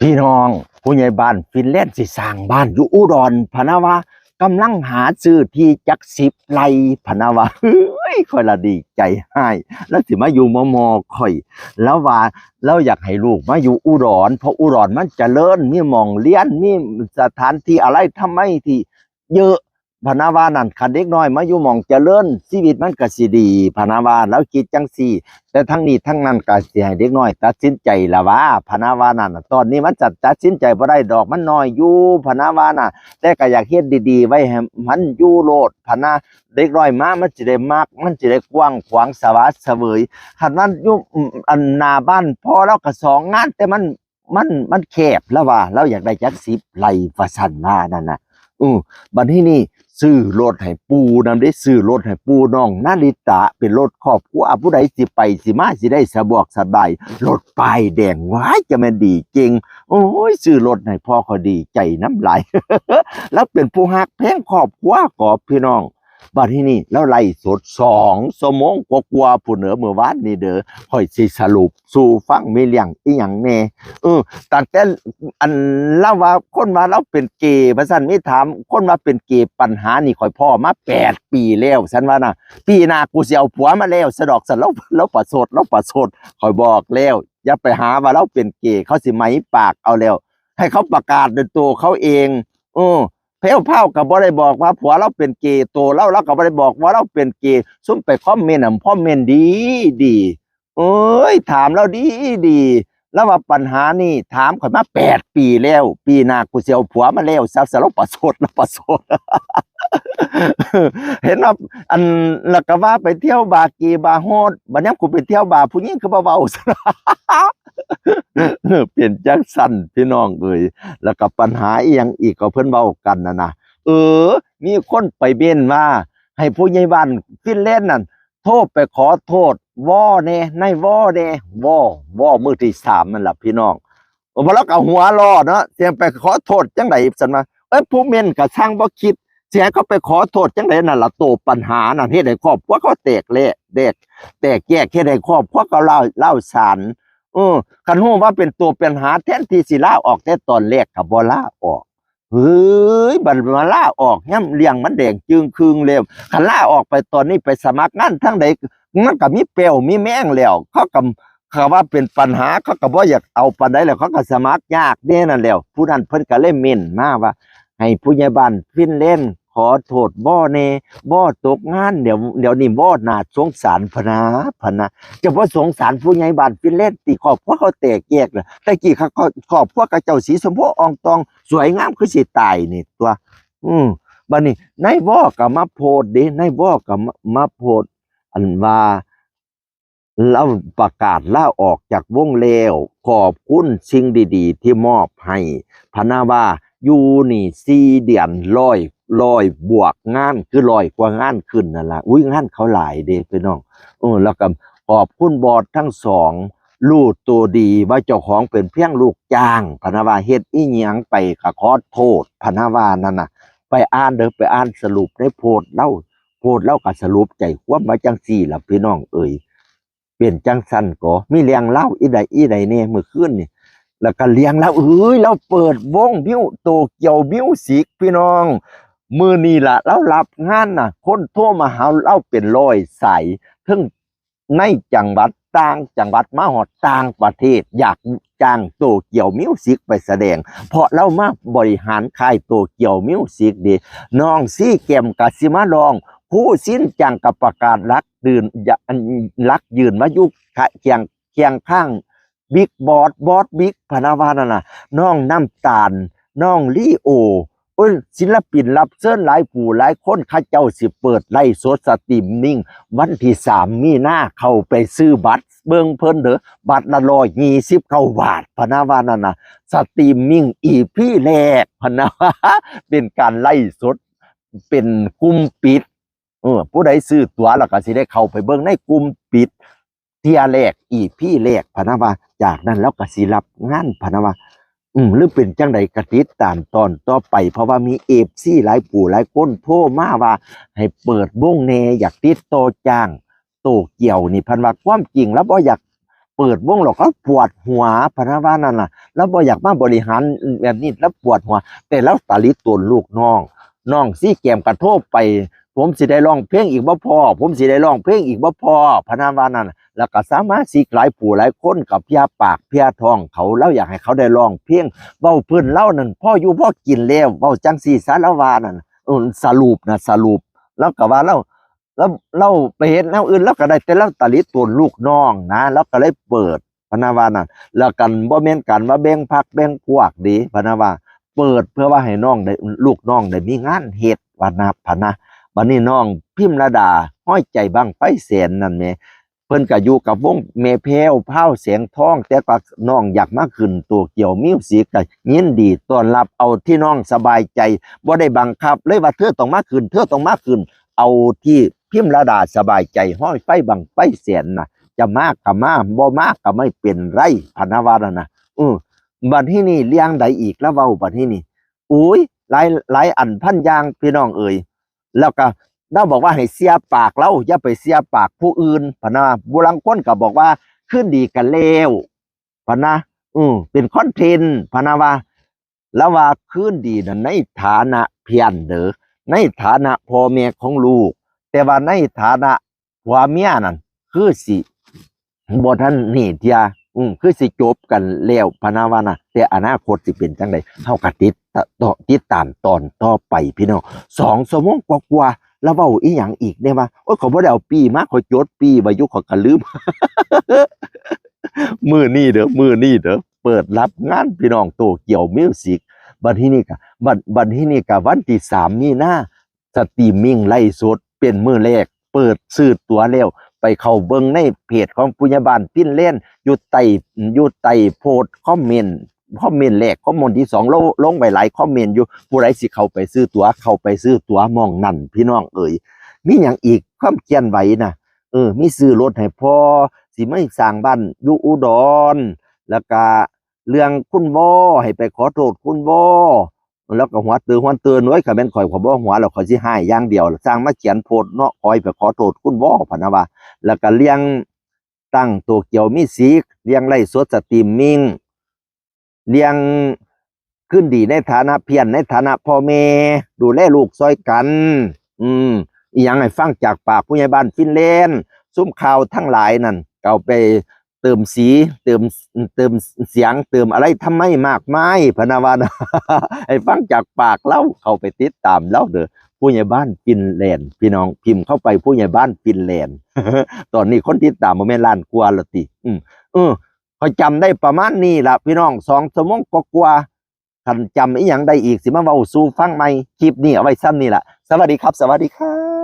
พี่น้องผู้ใหญ่บ้านฟินแลนด์สิสร้างบ้านอยู่อุดรพนาวากำลังหาซื้อที่จักสิบไร่พนาวาเฮ้ยค่อยละดีใจให้แล้วสิมาอยู่มอมอคอย แล้วว่าเราอยากให้ลูกมาอยู่อุดรเพราะอุดรมันจเจริญมีมองเลี้ยนมีสถานที่อะไรทำไมที่เยอะ พนะว่านั่นคันเด็กน้อยมาอยู่หมองเจริญชีวิตมันก็สิดีพนะว่าแล้วคิดจังซี่ แต่ทั้งนี้ทั้งนั้นก็สิให้เด็กน้อย ตัดสินใจละว่าพนาวานั่นตอนนี้มันจัดตัดสินใจบ่ได้ดอกมันน้อยอยู่พนาวาน่ะ แต่ก็อยากเฮ็ดดีๆ ไว้ให้มันอยู่โลดพนะเด็กน้อยมามันสิได้มากมันสิได้กว้างขวางสวัสดิ์เสวยคันมันอยู่อันนาบ้านพอเราก็สองงาน แต่มันมันมันแคบแล้วว่าเราอยากได้จัก10ไร่ว่าซั่นวานั่นน่ะอือบัดนี้นี่ ซื้อรถให้ปูนำได้ซื้อรถให้ปูน้องนาริตะเป็นรถครอบครัวผู้ใดสิไปสิมาสิได้สะดวกสบายรถป้ายแดงว้ายจะแม่นดีจริง โอ้ยซื้อรถให้พ่อเขาดีใจน้ำไหลแล้วเป็นผู้ฮักแพงครอบครัวกอบพี่น้อง บัดที่นี่แล้วไล่สดสองสมองกว่าผู้เหนือเมื่อวานนี่เด้อค่อยสิสรุป สู่ฟังมีเรื่องอีหยังแน่เออตั้งแต่อันเล่าว่าคนว่าเราเป็นเกย์พระสันมีถาม คนว่าเป็นเกย์ปัญหานี่ข่อยพ่อมาแปดปีแล้วฉันว่านะปีหน้ากูสิเอาผัวมาแล้วสะดอกสะเราเราประสดเราประสดข่อยบอกแล้วอย่าไปหาว่าเราเป็นเกย์เขาสิไหมปากเอาแล้ว ให้เขาประกาศด้วยตัวเขาเอง เออ เพลวเผากับบ่ได้บอกว่าผัวเราเป็นเกย์ตัวเราเราก็บ่ได้บอกว่าเราเป็นเกย์ซุ่มไปคอมเมนต์น่ะคอมเมนต์ดีดีเอ้ยถามเราดีดีแล้วว่าปัญหานี่ถามข่อยมาแปดปีแล้ว ปีหน้ากูสิเอาผัวมาแล้วซับสารประสดแล้วประสดเห็นว่าอันแล้วก็ว่าไปเที่ยวบาร์กีบาร์โฮดบัดนี้กูไปเที่ยวบาร์ผู้หญิงคือเบาๆ เปลี่ยนจังสั้นพี่น้องเอ้ยแล้วก็ปัญหาอีหยังอีกก็เพิ่นเว้ากันนะนะเออ มีคนไปเบ้นว่า ให้ผู้ใหญ่บ้านฟินแลนนั่นโทษไปขอโทษว่อแน่ในว่อแน่ว่อว่อมือที่สามนั่นล่ะพี่น้องบ่แล้วก็หัวรอเนาะเสียงไปขอโทษจังไดซั่นว่าเอ้ยผู้เม่นก็ช่างบ่คิดเสียเขาไปขอโทษจังไดนั่นล่ะโตปัญหานั่นเฮ็ดให้ครอบครัวเขาแตกเละเด็กแตกแยกเฮ็ดให้ครอบครัวเขาเล่าเล่าสาร เออคันฮู้ว่าเป็นตัวปัญหาแทนที่สิลาออกแต่ตอนแรกก็บ่ลาออกเฮ้ยบัดมาล่าออกย่ำเลี้ยงมันแดงจึงคืงแล้วคันล่าออกไปตอนนี้ไปสมัครงานทั้งใดมันก็มีเปลวมีแมงแล้วเขาก็เขาว่าเป็นปัญหาเขาก็บ่อยากเอาปานใดแล้วเขาก็สมัครยากเด้นั่นแล้วผู้นั้นเพิ่นก็เลยเม่นมาว่า ให้ผู้ใหญ่บ้านฟินเล่น ขอโทษบ่แน่บ่ตกงานเดี๋ยวเดี๋ยวนี้บ่น่าสงสารพนะพนะจะบ่สงสารผู้ใหญ่บ้านฟินเล่นด์ติครอบครัวเขาแตกแยกน่ะแต่กี้เขาก็ครอบครัวกับเจ้าสีสมโพอองตอง สวยงามคือสิตายนี่ตัว อืมบัดนี้นายบ่ก็มาโพดเด้นายบ่ก็มามาโพดอันว่าเราประกาศล่าออกจากวงแล้วขอบคุณสิ่งดี ๆ ที่มอบให้พนาว่าอยู่นี่สี่เดือนร้อย ร้อยบวกงานคือร้อยกว่างานขึ้นนั่นละอุ้ยงานเขาหลายเด้พี่น้องเออแล้วก็ขอบคุณบอดทั้งสองรู้ตัวดีว่าเจ้าของเป็นเพียงลูกจ้างพนาวาเฮ็ดอีหยังไปก็ขอโทษพนาวานั่นน่ะ ไปอ่านเด้อไปอ่านสรุปในโพสต์เล่าโพสต์เล่าก็สรุปใจความาจังซี่ล่ะพี่น้องเอ่ยเป็นจังซั่นก็มีเลี้ยงเล่าอีใดอีใดเนี่ยเมื่อคืนนี่แล้วก็เลี้ยงแล้วเอ้ยเราเปิดวงบิ้วโตเกียวมิวสิกพี่น้อง มือนี่ละเรารับงานน่ะ คนโทรมาหาเราเป็นร้อยใสายถึงในจังหวัดต่างจังหวัดมาหอดต่างประเทศ อยากจ้างโตเกียวมิวสิกไปแสดง เพราะเรามาบริหารค่ายโตเกียวมิวสิกดีน้องซี่เกมกสิมาลอง ผู้สิ้นจังกับประกาศรักดืนยันรักยืนมายุคเคียงเคียงข้างบิ๊กบอสบอสบิ๊กพนาวานน่ะน้องน้ำตาล น้องลีโอ โอ้ยศิลปินรับเชิญหลายผู้หลายคนข้าเจ้าสิเปิดไล่สดสตรีมนิ่ง วันที่สามมีหน้าเข้าไปซื้อบัตรเบิ่งเพิ่นเด้อบัตรละร้อยยี่สิบเก้าบาทพนาว่านั่นนะสตรีมมิ่งอีพี่แรกพนว่าเป็นการไล่สดเป็นกลุ่มปิดเออผู้ใดซื้อตั๋วแล้วก็สิได้เข้าไปเบิ่งในกลุ่มปิดเทียแรกอีพี่แรกพนะว่าจากนั้นแล้วก็สิรับงานพนะว่า อืมหรือเป็นจังใดกระติดตามตอนต่อไป เพราะว่ามีเอฟซีหลายปู่หลายคนโทรมาว่า ให้เปิดวงแหนอยากติดโตจ้าง โตเกี่ยวนี่พันว่าความจริงแล้วบ่อยากเปิดวงหรอกก็ปวดหัวพะนว่านั่นน่ะ แล้วบ่อยากมาบริหารแบบนี้แล้วปวดหัว แต่แล้วตาลิตวนลูกน้องน้องซี่แกมกระโทบไป ผมสิได้ร้องเพลงอีกบ่พอ ผมสิได้ร้องเพลงอีกบ่พอพะนวานั่นน่ะแล้วก็สามารถสิหลายผู้หลายคนกับเพียปากเพียทองเขาแล้วอยากให้เขาได้ร้องเพลงเว้าเพิ่นเล่านั่นพ่ออยู่พ่อกินแล้วเว้าจังซี่สารวานั่นสรุปนะสรุป แล้วก็ว่าเราแล้วเราไปเห็นแนวอื่นแล้วก็ได้แต่เราตาลิตวลูกน้องนะ แล้วก็เลยเปิดพนะว่านั่นแล้วกันบ่แม่นกันว่าแบ่งพักแบ่งพวกดีพนะว่าเปิดเพื่อว่าให้น้องได้ลูกน้องได้มีงานเฮ็ดว่านะพนะ บัดนี้น้องพิมระดาห้อยใจบังไฟแสนนั่นแหมเพิ่นก็อยู่กับวงเมเพลพาเสียงทอง แต่ก็น้องอยากมาขึ้นตัวเกี่ยวมิวสิกก็ยินดีต้อนรับเอาที่น้องสบายใจบ่ได้บังคับ เลยว่าเธอต้องมาขึ้นเธอต้องมาขึ้น เอาที่พิมระดาสบายใจห้อยไฟบังไฟแสนน่ะ จะมากก็มาบ่มากก็ไม่เป็นไรพนะว่าณนะอือบัดที่นี่เลี้ยงใดอีกแล้วเว้าบัดที่นี่อุ้ยหลายหลายอันพันยางพี่น้องเอ่ย แล้วก็เราบอกว่าให้เสียปากเราอย่าไปเสียปากผู้อื่นพะนะบุรังคนก็บอกว่าขึ้นดีกันแล้วพะนะอือเป็นคอนเทนต์พะนะว่า แล้วว่าขึ้นดีนั้นในฐานะเพียนเด้อในฐานะพ่อแม่ของลูก แต่ว่าในฐานะผัวเมียนั่นคือสิบ่ท่านนี่เทีย อืมคือสิจบกันแล้วพนาวานะแต่อนาคตสิเป็นจังไดเฮาก็ติดตต่อติดตามตอนต่อไปพี่น้องสองชั่วโมงกว่าแล้วเว้าอีหยังอีกได้ว่าโอ้ยขาบ่ได้เอาปีมาเขาจดปีว้อยู่เขาก็ลืมมือนี้เด้อมือนี้เด้อเปิดรับงานพี่น้องโตเกียวมิวสิกบัดที่นี่ก็บัดบัดที่นี่ก็วันที่3มีนาสตรีมมิ่งไลฟ์สดเป็นมือแรก เปิดซื้อตัวแล้ว ไปเข้าเบิ่งในเพจของปุญญาบาลปิ้นเล่นอยู่ใต้อยู่ใต้โพสคอมเมนต์คอมเมนต์แรกคอมเมนต์ที่สองลงลงไปหลายคอมเมนต์อยู่ผู้ใดสิเข้าไปซื้อตั๋วเข้าไปซื้อตั๋วมองนั่นพี่น้องเอ๋ยมีหยังอีกความเขียนไหวนะเออ มีซื้อรถให้พ่อสิไม่สร้างบ้านอยู่อุดร แล้วก็เรื่องคุณบ่ให้ไปขอโทษคุณบ่ แล้วก็หัวตือนหัวเตือนไว้ก็แม่นข่อยขอบ่หัวแล้วข่อยสิให้อย่างเดียวสร้างมาเขียนโพสต์เนาะคอยไปขอโทษคุณบ่พะนะว่าแล้วก็เลี้ยงตั้งตัวเกี่ยวมีสีเลี้ยงไล่สดสตรีมมิ่งเลี้ยงขึ้นดีในฐานะเพียรในฐานะพ่อแม่ดูแลลูกซอยกัน อืมอีหยังให้ฟังจากปากผู้ใหญ่บ้านฟินแลนด์ซุ้มข่าวทั้งหลายนั่นเก่าไป เติมสีเติมเติมเสียงเติมอะไรทำไมมากมายพนาวานะให้ฟังจากปากเล่าเข้าไปติดตามเล่าเด้อผู้ใหญ่บ้านฟินแลนด์พี่น้องพิมพ์เข้าไปผู้ใหญ่บ้านฟินแลนด์ตอนนี้คนติดตามมาแม่ล้านกว่าละติ อืมเออเขาจำได้ประมาณนี้ละพี่น้องสองชั่วโมงกว่าๆคันจำอีหยังได้อีกสิมาเว้าสู่ฟังใหม่คลิปนี้เอาไว้ซ้ำนี่ละสวัสดีครับ สวัสดีครับ